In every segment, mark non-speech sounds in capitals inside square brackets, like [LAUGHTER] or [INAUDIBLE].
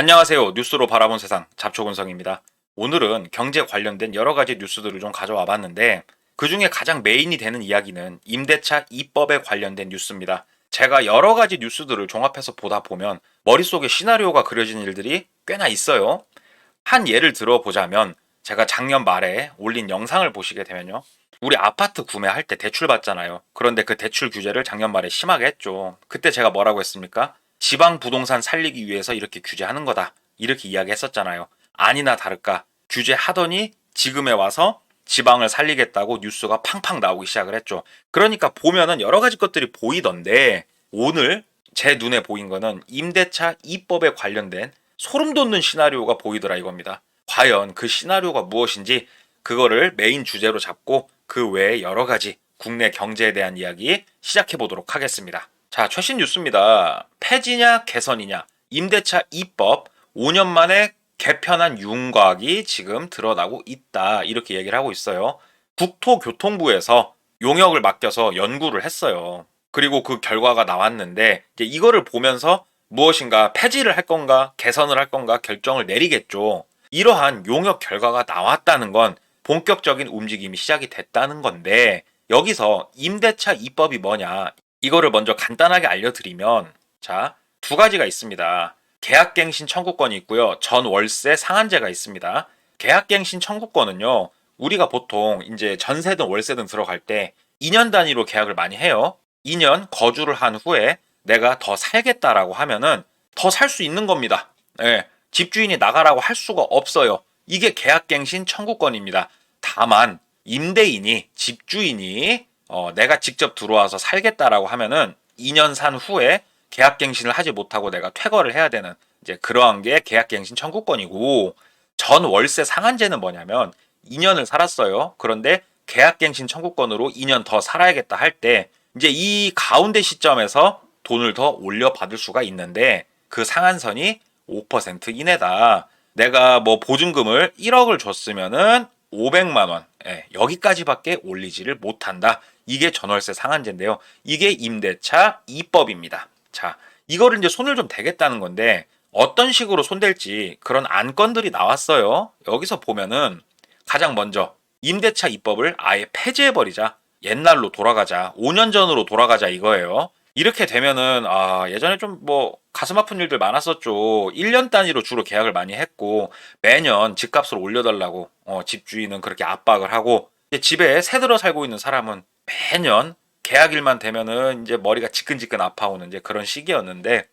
안녕하세요. 뉴스로 바라본 세상 잡초근성입니다. 오늘은 경제 관련된 여러 가지 뉴스들을 좀 가져와 봤는데 그 중에 가장 메인이 되는 이야기는 임대차 입법에 관련된 뉴스입니다. 제가 여러 가지 뉴스들을 종합해서 보다 보면 머릿속에 시나리오가 그려진 일들이 꽤나 있어요. 한 예를 들어보자면 제가 작년 말에 올린 영상을 보시게 되면요. 우리 아파트 구매할 때 대출 받잖아요. 그런데 그 대출 규제를 작년 말에 심하게 했죠. 그때 제가 뭐라고 했습니까? 지방 부동산 살리기 위해서 이렇게 규제하는 거다. 이렇게 이야기했었잖아요. 아니나 다를까 규제하더니 지금에 와서 지방을 살리겠다고 뉴스가 팡팡 나오기 시작을 했죠. 그러니까 보면은 여러 가지 것들이 보이던데 오늘 제 눈에 보인 거는 임대차 입법에 관련된 소름 돋는 시나리오가 보이더라 이겁니다. 과연 그 시나리오가 무엇인지 그거를 메인 주제로 잡고 그 외에 여러 가지 국내 경제에 대한 이야기 시작해 보도록 하겠습니다. 자, 최신 뉴스입니다. 폐지냐 개선이냐 임대차 입법 5년 만에 개편한 윤곽이 지금 드러나고 있다. 이렇게 얘기를 하고 있어요. 국토교통부에서 용역을 맡겨서 연구를 했어요. 그리고 그 결과가 나왔는데 이거를 보면서 무엇인가 폐지를 할 건가 개선을 할 건가 결정을 내리겠죠. 이러한 용역 결과가 나왔다는 건 본격적인 움직임이 시작이 됐다는 건데 여기서 임대차 입법이 뭐냐 이거를 먼저 간단하게 알려드리면 자 두 가지가 있습니다. 계약갱신 청구권이 있고요. 전 월세 상한제가 있습니다. 계약갱신 청구권은요. 우리가 보통 이제 전세든 월세든 들어갈 때 2년 단위로 계약을 많이 해요. 2년 거주를 한 후에 내가 더 살겠다라고 하면은 더 살 수 있는 겁니다. 예, 집주인이 나가라고 할 수가 없어요. 이게 계약갱신 청구권입니다. 다만 임대인이 집주인이 어, 내가 직접 들어와서 살겠다라고 하면은 2년 산 후에 계약갱신을 하지 못하고 내가 퇴거를 해야 되는 이제 그러한 게 계약갱신 청구권이고 전 월세 상한제는 뭐냐면 2년을 살았어요. 그런데 계약갱신 청구권으로 2년 더 살아야겠다 할 때 이제 이 가운데 시점에서 돈을 더 올려 받을 수가 있는데 그 상한선이 5% 이내다. 내가 뭐 보증금을 1억을 줬으면은 500만 원 예, 여기까지밖에 올리지를 못한다. 이게 전월세 상한제인데요. 이게 임대차 입법입니다. 자, 이거를 이제 손을 좀 대겠다는 건데 어떤 식으로 손댈지 그런 안건들이 나왔어요. 여기서 보면은 가장 먼저 임대차 입법을 아예 폐지해 버리자. 옛날로 돌아가자. 5년 전으로 돌아가자 이거예요. 이렇게 되면은 아, 예전에 좀 뭐 가슴 아픈 일들 많았었죠. 1년 단위로 주로 계약을 많이 했고 매년 집값을 올려달라고 어, 집주인은 그렇게 압박을 하고 집에 새 들어 살고 있는 사람은 매년 계약일만 되면은 이제 머리가 지끈지끈 아파오는 이제 그런 시기였는데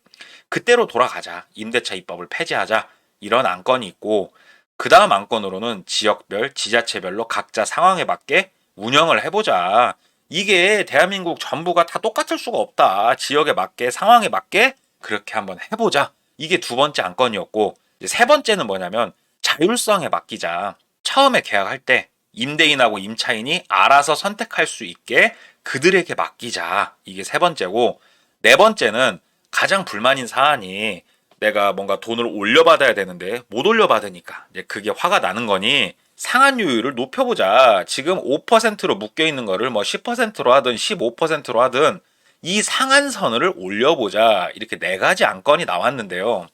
그때로 돌아가자. 임대차 입법을 폐지하자. 이런 안건이 있고 그 다음 안건으로는 지역별, 지자체별로 각자 상황에 맞게 운영을 해보자. 이게 대한민국 전부가 다 똑같을 수가 없다. 지역에 맞게, 상황에 맞게 그렇게 한번 해보자. 이게 두 번째 안건이었고, 세 번째는 뭐냐면 자율성에 맡기자. 처음에 계약할 때 임대인하고 임차인이 알아서 선택할 수 있게 그들에게 맡기자. 이게 세 번째고, 네 번째는 가장 불만인 사안이 내가 뭔가 돈을 올려받아야 되는데 못 올려받으니까 이제 그게 화가 나는 거니 상한율을 높여보자. 지금 5%로 묶여 있는 거를 뭐 10%로 하든 15%로 하든 이 상한 선을 올려보자. 이렇게 네 가지 안건이 나왔는데요.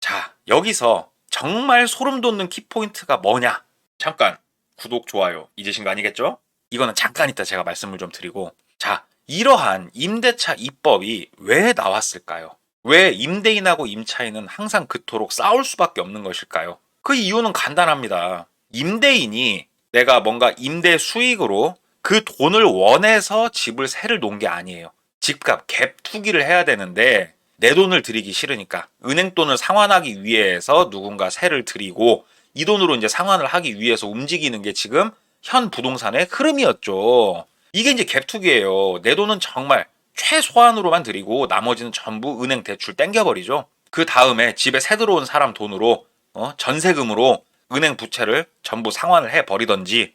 자, 여기서 정말 소름 돋는 키포인트가 뭐냐? 잠깐, 구독, 좋아요 잊으신 거 아니겠죠? 이거는 잠깐 이따 제가 말씀을 좀 드리고. 자, 이러한 임대차 입법이 왜 나왔을까요? 왜 임대인하고 임차인은 항상 그토록 싸울 수밖에 없는 것일까요? 그 이유는 간단합니다. 임대인이 내가 뭔가 임대 수익으로 그 돈을 원해서 집을 세를 놓은 게 아니에요. 집값 갭 투기를 해야 되는데 내 돈을 들이기 싫으니까 은행 돈을 상환하기 위해서 누군가 세를 들이고 이 돈으로 이제 상환을 하기 위해서 움직이는 게 지금 현 부동산의 흐름이었죠. 이게 이제 갭 투기예요. 내 돈은 정말 최소한으로만 드리고 나머지는 전부 은행 대출 땡겨버리죠. 그 다음에 집에 새 들어온 사람 돈으로 어? 전세금으로 은행 부채를 전부 상환을 해 버리던지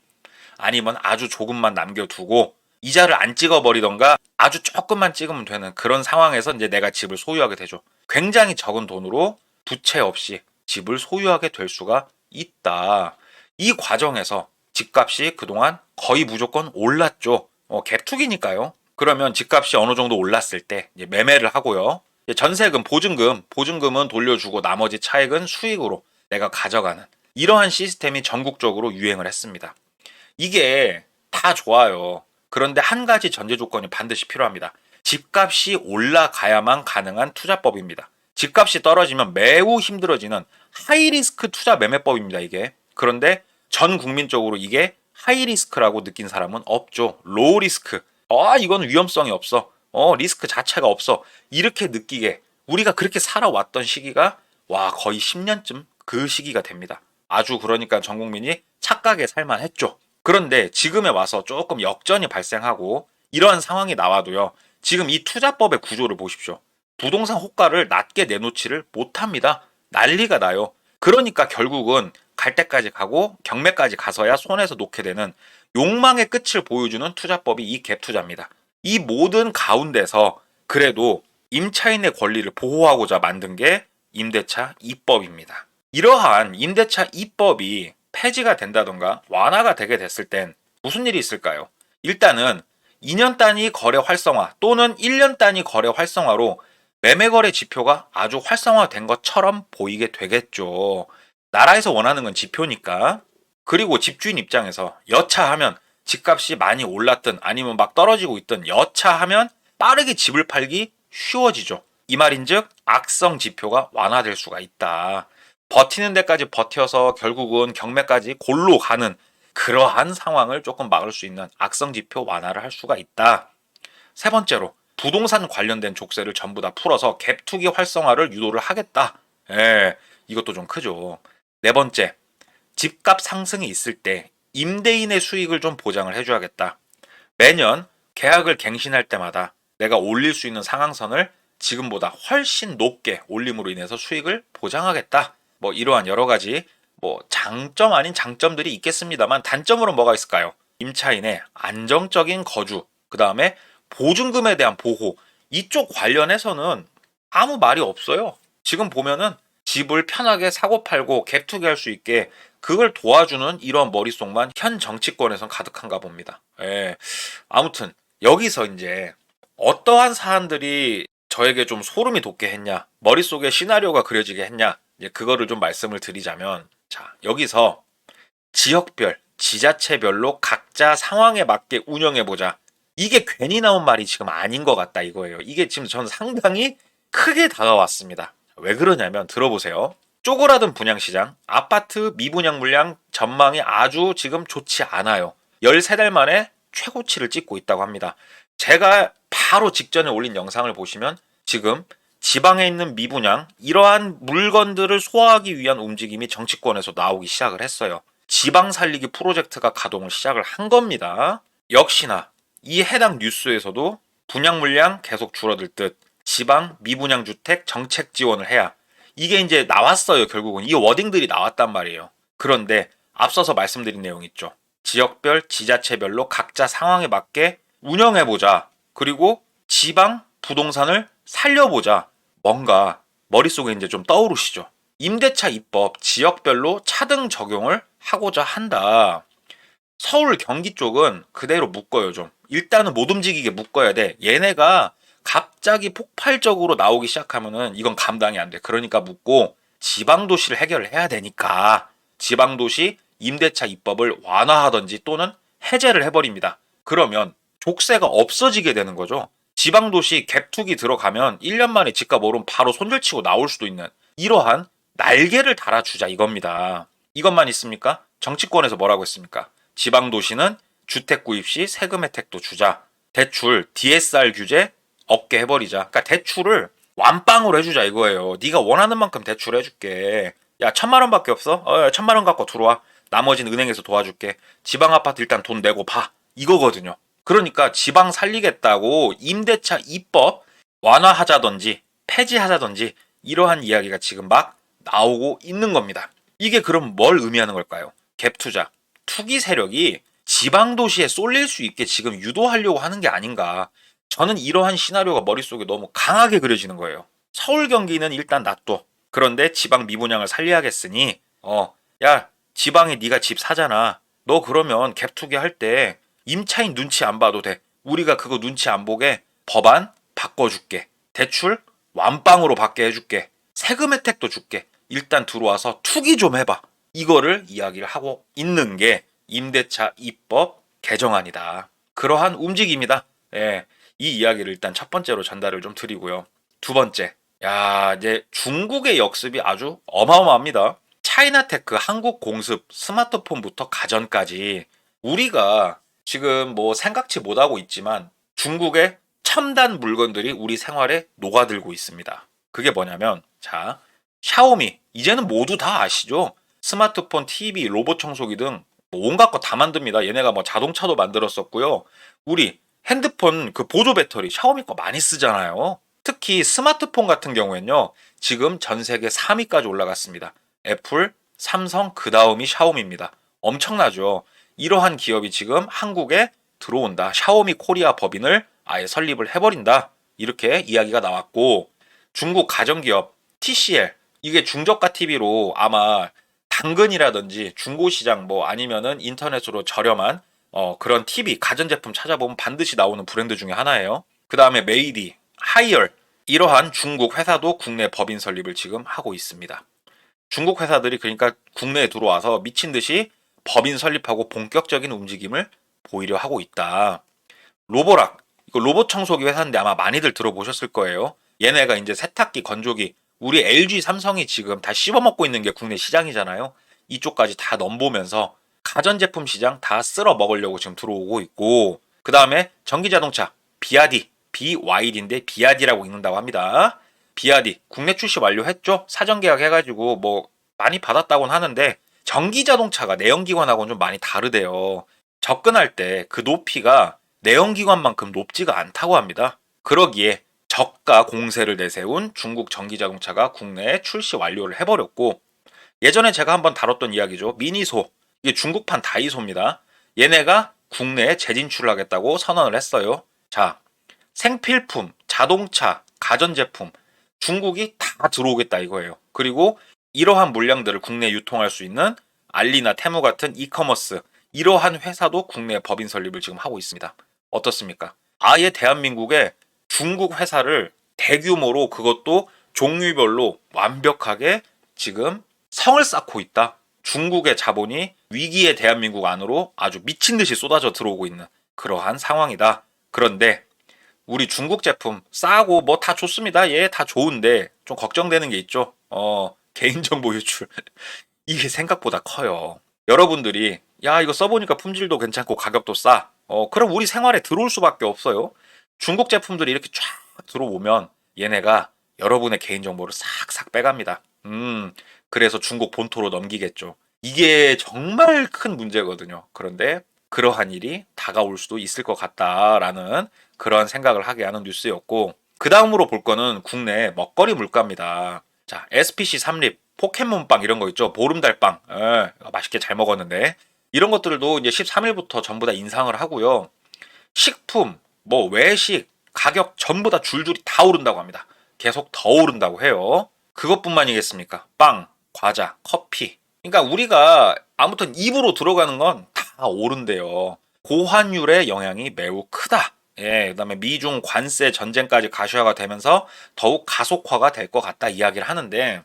아니면 아주 조금만 남겨두고 이자를 안 찍어버리던가 아주 조금만 찍으면 되는 그런 상황에서 이제 내가 집을 소유하게 되죠. 굉장히 적은 돈으로 부채 없이 집을 소유하게 될 수가 있다. 이 과정에서 집값이 그동안 거의 무조건 올랐죠. 어, 갭투기니까요. 그러면 집값이 어느 정도 올랐을 때 매매를 하고요. 전세금, 보증금, 보증금은 돌려주고 나머지 차액은 수익으로 내가 가져가는 이러한 시스템이 전국적으로 유행을 했습니다. 이게 다 좋아요. 그런데 한 가지 전제 조건이 반드시 필요합니다. 집값이 올라가야만 가능한 투자법입니다. 집값이 떨어지면 매우 힘들어지는 하이리스크 투자 매매법입니다, 이게. 그런데 전 국민적으로 이게 하이리스크라고 느낀 사람은 없죠. 로우 리스크. 아, 이건 위험성이 없어. 어, 리스크 자체가 없어. 이렇게 느끼게 우리가 그렇게 살아왔던 시기가 와, 거의 10년쯤 그 시기가 됩니다. 아주 그러니까 전 국민이 착각에 살만 했죠. 그런데 지금에 와서 조금 역전이 발생하고 이러한 상황이 나와도요. 지금 이 투자법의 구조를 보십시오. 부동산 호가를 낮게 내놓지를 못합니다. 난리가 나요. 그러니까 결국은 갈 때까지 가고 경매까지 가서야 손에서 놓게 되는 욕망의 끝을 보여주는 투자법이 이 갭 투자입니다. 이 모든 가운데서 그래도 임차인의 권리를 보호하고자 만든 게 임대차 입법입니다. 이러한 임대차 입법이 폐지가 된다던가 완화가 되게 됐을 땐 무슨 일이 있을까요? 일단은 2년 단위 거래 활성화 또는 1년 단위 거래 활성화로 매매 거래 지표가 아주 활성화된 것처럼 보이게 되겠죠. 나라에서 원하는 건 지표니까. 그리고 집주인 입장에서 여차하면 집값이 많이 올랐든 아니면 막 떨어지고 있든 여차하면 빠르게 집을 팔기 쉬워지죠. 이 말인즉 악성 지표가 완화될 수가 있다. 버티는 데까지 버텨서 결국은 경매까지 골로 가는 그러한 상황을 조금 막을 수 있는 악성 지표 완화를 할 수가 있다. 세 번째로 부동산 관련된 족쇄를 전부 다 풀어서 갭 투기 활성화를 유도를 하겠다. 예, 이것도 좀 크죠. 네 번째, 집값 상승이 있을 때 임대인의 수익을 좀 보장을 해줘야겠다. 매년 계약을 갱신할 때마다 내가 올릴 수 있는 상한선을 지금보다 훨씬 높게 올림으로 인해서 수익을 보장하겠다. 뭐 이러한 여러 가지 뭐 장점 아닌 장점들이 있겠습니다만 단점으로 뭐가 있을까요? 임차인의 안정적인 거주, 그 다음에 보증금에 대한 보호 이쪽 관련해서는 아무 말이 없어요. 지금 보면은 집을 편하게 사고 팔고 갭투기 할 수 있게 그걸 도와주는 이런 머릿속만 현 정치권에선 가득한가 봅니다. 예. 아무튼 여기서 이제 어떠한 사안들이 저에게 좀 소름이 돋게 했냐, 머릿속에 시나리오가 그려지게 했냐, 이제 그거를 좀 말씀을 드리자면, 자, 여기서 지역별, 지자체별로 각자 상황에 맞게 운영해보자. 이게 괜히 나온 말이 지금 아닌 것 같다 이거예요. 이게 지금 전 상당히 크게 다가왔습니다. 왜 그러냐면 들어보세요. 쪼그라든 분양시장, 아파트 미분양 물량 전망이 아주 지금 좋지 않아요. 13달 만에 최고치를 찍고 있다고 합니다. 제가 바로 직전에 올린 영상을 보시면 지금 지방에 있는 미분양 이러한 물건들을 소화하기 위한 움직임이 정치권에서 나오기 시작을 했어요. 지방 살리기 프로젝트가 가동을 시작을 한 겁니다. 역시나 이 해당 뉴스에서도 분양 물량 계속 줄어들 듯 지방 미분양 주택 정책 지원을 해야 이게 이제 나왔어요 결국은 이 워딩들이 나왔단 말이에요. 그런데 앞서서 말씀드린 내용 있죠. 지역별 지자체별로 각자 상황에 맞게 운영해 보자. 그리고 지방 부동산을 살려보자. 뭔가 머릿속에 이제 좀 떠오르시죠. 임대차 입법 지역별로 차등 적용을 하고자 한다. 서울 경기 쪽은 그대로 묶어요 좀. 일단은 못 움직이게 묶어야 돼. 얘네가 갑자기 폭발적으로 나오기 시작하면은 이건 감당이 안 돼. 그러니까 묶고 지방 도시를 해결을 해야 되니까 지방 도시 임대차 입법을 완화하든지 또는 해제를 해버립니다. 그러면 족쇄가 없어지게 되는 거죠. 지방 도시 갭투기 들어가면 1년 만에 집값 오르면 바로 손절치고 나올 수도 있는 이러한 날개를 달아주자 이겁니다. 이것만 있습니까? 정치권에서 뭐라고 했습니까? 지방 도시는 주택 구입 시 세금 혜택도 주자. 대출 DSR 규제 없게 해버리자. 그러니까 대출을 완빵으로 해주자 이거예요. 네가 원하는 만큼 대출해줄게. 야 천만 원밖에 없어? 어 야, 천만 원 갖고 들어와. 나머지는 은행에서 도와줄게. 지방 아파트 일단 돈 내고 봐. 이거거든요. 그러니까 지방 살리겠다고 임대차 입법 완화하자든지 폐지하자든지 이러한 이야기가 지금 막 나오고 있는 겁니다. 이게 그럼 뭘 의미하는 걸까요? 갭 투자. 투기 세력이 지방 도시에 쏠릴 수 있게 지금 유도하려고 하는 게 아닌가. 저는 이러한 시나리오가 머릿속에 너무 강하게 그려지는 거예요. 서울 경기는 일단 놔둬. 그런데 지방 미분양을 살려야겠으니 어, 야, 지방에 네가 집 사잖아. 너 그러면 갭 투기 할 때 임차인 눈치 안 봐도 돼. 우리가 그거 눈치 안 보게 법안 바꿔줄게. 대출 완빵으로 받게 해줄게. 세금 혜택도 줄게. 일단 들어와서 투기 좀 해봐. 이거를 이야기를 하고 있는 게 임대차 입법 개정안이다. 그러한 움직임이다. 예. 이 이야기를 일단 첫 번째로 전달을 좀 드리고요. 두 번째. 야, 이제 중국의 역습이 아주 어마어마합니다. 차이나테크 한국 공습 스마트폰부터 가전까지 우리가 지금 뭐 생각지 못하고 있지만 중국의 첨단 물건들이 우리 생활에 녹아들고 있습니다. 그게 뭐냐면 자 샤오미 이제는 모두 다 아시죠? 스마트폰, TV, 로봇 청소기 등 뭐 온갖 거 다 만듭니다. 얘네가 뭐 자동차도 만들었었고요. 우리 핸드폰 그 보조 배터리 샤오미 거 많이 쓰잖아요. 특히 스마트폰 같은 경우에는요. 지금 전 세계 3위까지 올라갔습니다. 애플, 삼성 그 다음이 샤오미입니다. 엄청나죠. 이러한 기업이 지금 한국에 들어온다. 샤오미 코리아 법인을 아예 설립을 해버린다. 이렇게 이야기가 나왔고 중국 가전기업 TCL 이게 중저가 TV로 아마 당근이라든지 중고시장 뭐 아니면은 인터넷으로 저렴한 어, 그런 TV 가전제품 찾아보면 반드시 나오는 브랜드 중에 하나예요. 그 다음에 메이디, 하이얼 이러한 중국 회사도 국내 법인 설립을 지금 하고 있습니다. 중국 회사들이 그러니까 국내에 들어와서 미친 듯이 법인 설립하고 본격적인 움직임을 보이려 하고 있다. 로보락 이거 로봇 청소기 회사인데 아마 많이들 들어보셨을 거예요. 얘네가 이제 세탁기, 건조기 우리 LG, 삼성이 지금 다 씹어먹고 있는 게 국내 시장이잖아요. 이쪽까지 다 넘보면서 가전제품 시장 다 쓸어 먹으려고 지금 들어오고 있고 그 다음에 전기자동차 비아디 BYD인데 비아디라고 읽는다고 합니다. 비아디 국내 출시 완료했죠. 사전 계약 해가지고 뭐 많이 받았다고는 하는데 전기자동차가 내연기관하고는 좀 많이 다르대요. 접근할 때 그 높이가 내연기관만큼 높지가 않다고 합니다. 그러기에 저가 공세를 내세운 중국 전기자동차가 국내에 출시 완료를 해버렸고 예전에 제가 한번 다뤘던 이야기죠. 미니소 이게 중국판 다이소입니다. 얘네가 국내에 재진출을 하겠다고 선언을 했어요. 자 생필품, 자동차, 가전제품 중국이 다 들어오겠다 이거예요. 그리고 이러한 물량들을 국내에 유통할 수 있는 알리나 테무 같은 이커머스 이러한 회사도 국내 법인 설립을 지금 하고 있습니다. 어떻습니까? 아예 대한민국에 중국 회사를 대규모로 그것도 종류별로 완벽하게 지금 성을 쌓고 있다. 중국의 자본이 위기의 대한민국 안으로 아주 미친 듯이 쏟아져 들어오고 있는 그러한 상황이다. 그런데 우리 중국 제품 싸고 뭐 다 좋습니다. 예, 다 좋은데 좀 걱정되는 게 있죠. 어, 개인정보 유출. [LAUGHS] 이게 생각보다 커요. 여러분들이 야, 이거 써보니까 품질도 괜찮고 가격도 싸. 어, 그럼 우리 생활에 들어올 수밖에 없어요. 중국 제품들이 이렇게 쫙 들어오면 얘네가 여러분의 개인정보를 싹싹 빼갑니다. 음, 그래서 중국 본토로 넘기겠죠. 이게 정말 큰 문제거든요. 그런데 그러한 일이 다가올 수도 있을 것 같다라는 그런 생각을 하게 하는 뉴스였고, 그 다음으로 볼 거는 국내 먹거리 물가입니다. 자, SPC 삼립, 포켓몬빵 이런 거 있죠. 보름달빵. 에, 맛있게 잘 먹었는데. 이런 것들도 이제 13일부터 전부 다 인상을 하고요. 식품, 뭐 외식, 가격 전부 다 줄줄이 다 오른다고 합니다. 계속 더 오른다고 해요. 그것뿐만이겠습니까? 빵, 과자, 커피. 그러니까 우리가 아무튼 입으로 들어가는 건 다 오른대요. 고환율의 영향이 매우 크다. 예, 그다음에 미중 관세 전쟁까지 가시화가 되면서 더욱 가속화가 될 것 같다 이야기를 하는데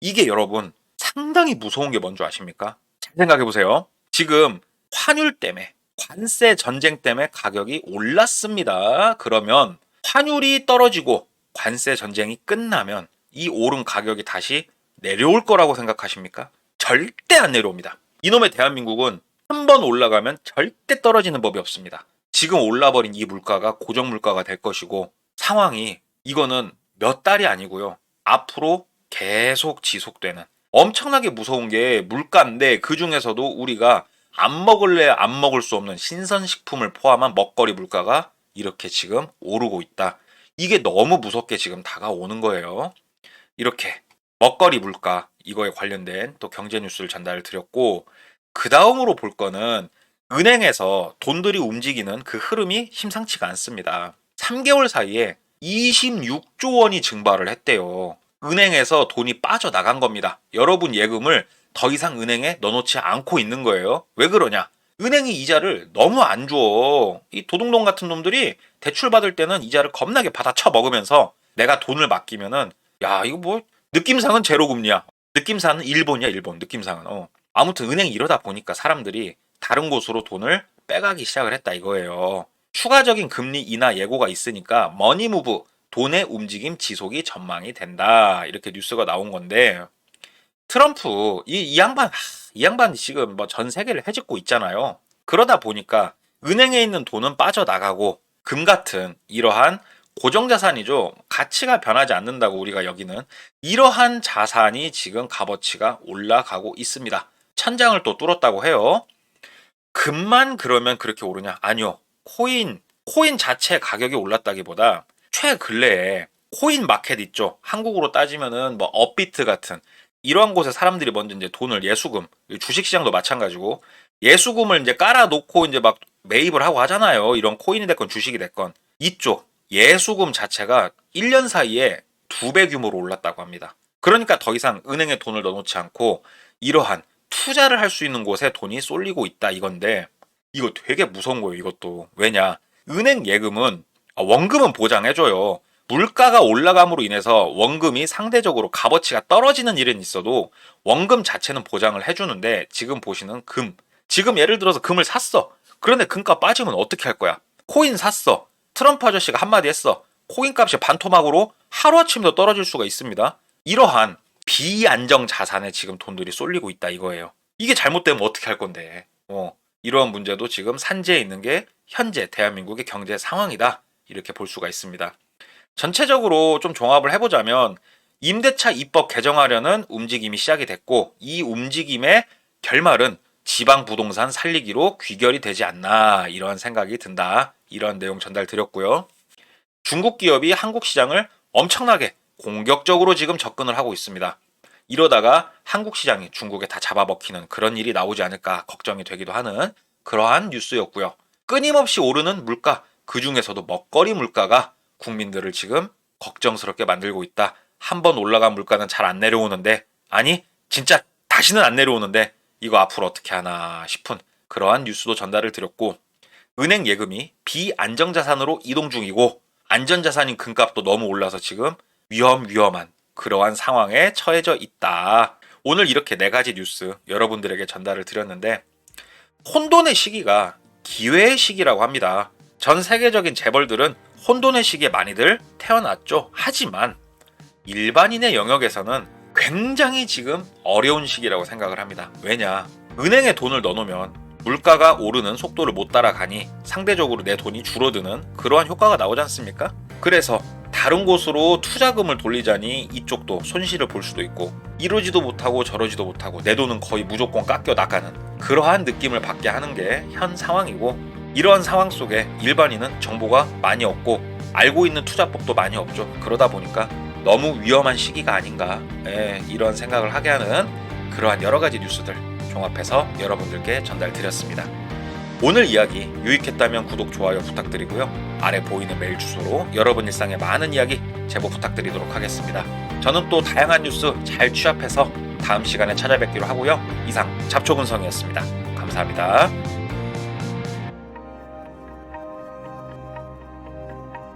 이게 여러분 상당히 무서운 게 뭔지 아십니까? 잘 생각해 보세요. 지금 환율 때문에 관세 전쟁 때문에 가격이 올랐습니다. 그러면 환율이 떨어지고 관세 전쟁이 끝나면 이 오른 가격이 다시 내려올 거라고 생각하십니까? 절대 안 내려옵니다. 이놈의 대한민국은 한 번 올라가면 절대 떨어지는 법이 없습니다. 지금 올라버린 이 물가가 고정 물가가 될 것이고 상황이 이거는 몇 달이 아니고요. 앞으로 계속 지속되는 엄청나게 무서운 게 물가인데 그 중에서도 우리가 안 먹을래 안 먹을 수 없는 신선식품을 포함한 먹거리 물가가 이렇게 지금 오르고 있다. 이게 너무 무섭게 지금 다가오는 거예요. 이렇게 먹거리 물가 이거에 관련된 또 경제 뉴스를 전달을 드렸고 그 다음으로 볼 거는 은행에서 돈들이 움직이는 그 흐름이 심상치가 않습니다. 3개월 사이에 26조 원이 증발을 했대요. 은행에서 돈이 빠져나간 겁니다. 여러분 예금을 더 이상 은행에 넣어놓지 않고 있는 거예요. 왜 그러냐? 은행이 이자를 너무 안 줘. 이 도둑놈 같은 놈들이 대출 받을 때는 이자를 겁나게 받아쳐 먹으면서 내가 돈을 맡기면은 야 이거 뭐 느낌상은 제로 금리야. 느낌상은 일본이야 일본 느낌상은. 어. 아무튼 은행이 이러다 보니까 사람들이 다른 곳으로 돈을 빼가기 시작을 했다 이거예요. 추가적인 금리 인하 예고가 있으니까 머니무브 돈의 움직임 지속이 전망이 된다 이렇게 뉴스가 나온 건데 트럼프 이, 이 양반 하, 이 양반 지금 뭐 전 세계를 해집고 있잖아요. 그러다 보니까 은행에 있는 돈은 빠져나가고 금 같은 이러한 고정 자산이죠. 가치가 변하지 않는다고 우리가 여기는 이러한 자산이 지금 값어치가 올라가고 있습니다. 천장을 또 뚫었다고 해요. 금만 그러면 그렇게 오르냐? 아니요. 코인, 코인 자체 가격이 올랐다기보다 최근래에 코인 마켓 있죠. 한국으로 따지면은 뭐 업비트 같은 이러한 곳에 사람들이 먼저 이제 돈을 예수금, 주식시장도 마찬가지고 예수금을 이제 깔아놓고 이제 막 매입을 하고 하잖아요. 이런 코인이 됐건 주식이 됐건 이쪽 예수금 자체가 1년 사이에 두 배 규모로 올랐다고 합니다. 그러니까 더 이상 은행에 돈을 넣어놓지 않고 이러한 투자를 할 수 있는 곳에 돈이 쏠리고 있다 이건데 이거 되게 무서운 거예요 이것도 왜냐 은행 예금은 아, 원금은 보장해줘요 물가가 올라감으로 인해서 원금이 상대적으로 값어치가 떨어지는 일은 있어도 원금 자체는 보장을 해주는데 지금 보시는 금 지금 예를 들어서 금을 샀어 그런데 금값 빠지면 어떻게 할 거야 코인 샀어 트럼프 아저씨가 한마디 했어 코인 값이 반토막으로 하루아침에 떨어질 수가 있습니다 이러한 비안정 자산에 지금 돈들이 쏠리고 있다 이거예요. 이게 잘못되면 어떻게 할 건데? 어, 이러한 문제도 지금 산재에 있는 게 현재 대한민국의 경제 상황이다. 이렇게 볼 수가 있습니다. 전체적으로 좀 종합을 해보자면 임대차 입법 개정하려는 움직임이 시작이 됐고 이 움직임의 결말은 지방 부동산 살리기로 귀결이 되지 않나 이런 생각이 든다. 이런 내용 전달 드렸고요. 중국 기업이 한국 시장을 엄청나게 공격적으로 지금 접근을 하고 있습니다. 이러다가 한국 시장이 중국에 다 잡아먹히는 그런 일이 나오지 않을까 걱정이 되기도 하는 그러한 뉴스였고요. 끊임없이 오르는 물가, 그 중에서도 먹거리 물가가 국민들을 지금 걱정스럽게 만들고 있다. 한 번 올라간 물가는 잘 안 내려오는데, 아니, 진짜 다시는 안 내려오는데, 이거 앞으로 어떻게 하나 싶은 그러한 뉴스도 전달을 드렸고, 은행 예금이 비안정자산으로 이동 중이고, 안전자산인 금값도 너무 올라서 지금 위험 위험한 그러한 상황에 처해져 있다. 오늘 이렇게 네 가지 뉴스 여러분들에게 전달을 드렸는데 혼돈의 시기가 기회의 시기라고 합니다. 전 세계적인 재벌들은 혼돈의 시기에 많이들 태어났죠. 하지만 일반인의 영역에서는 굉장히 지금 어려운 시기라고 생각을 합니다. 왜냐? 은행에 돈을 넣어놓으면 물가가 오르는 속도를 못 따라가니 상대적으로 내 돈이 줄어드는 그러한 효과가 나오지 않습니까? 그래서 다른 곳으로 투자금을 돌리자니 이쪽도 손실을 볼 수도 있고 이러지도 못하고 저러지도 못하고 내 돈은 거의 무조건 깎여 나가는 그러한 느낌을 받게 하는 게 현 상황이고 이러한 상황 속에 일반인은 정보가 많이 없고 알고 있는 투자법도 많이 없죠. 그러다 보니까 너무 위험한 시기가 아닌가 예, 이런 생각을 하게 하는 그러한 여러 가지 뉴스들 종합해서 여러분들께 전달드렸습니다. 오늘 이야기 유익했다면 구독, 좋아요 부탁드리고요. 아래 보이는 메일 주소로 여러분 일상의 많은 이야기 제보 부탁드리도록 하겠습니다. 저는 또 다양한 뉴스 잘 취합해서 다음 시간에 찾아뵙기로 하고요. 이상 잡초근성이었습니다. 감사합니다.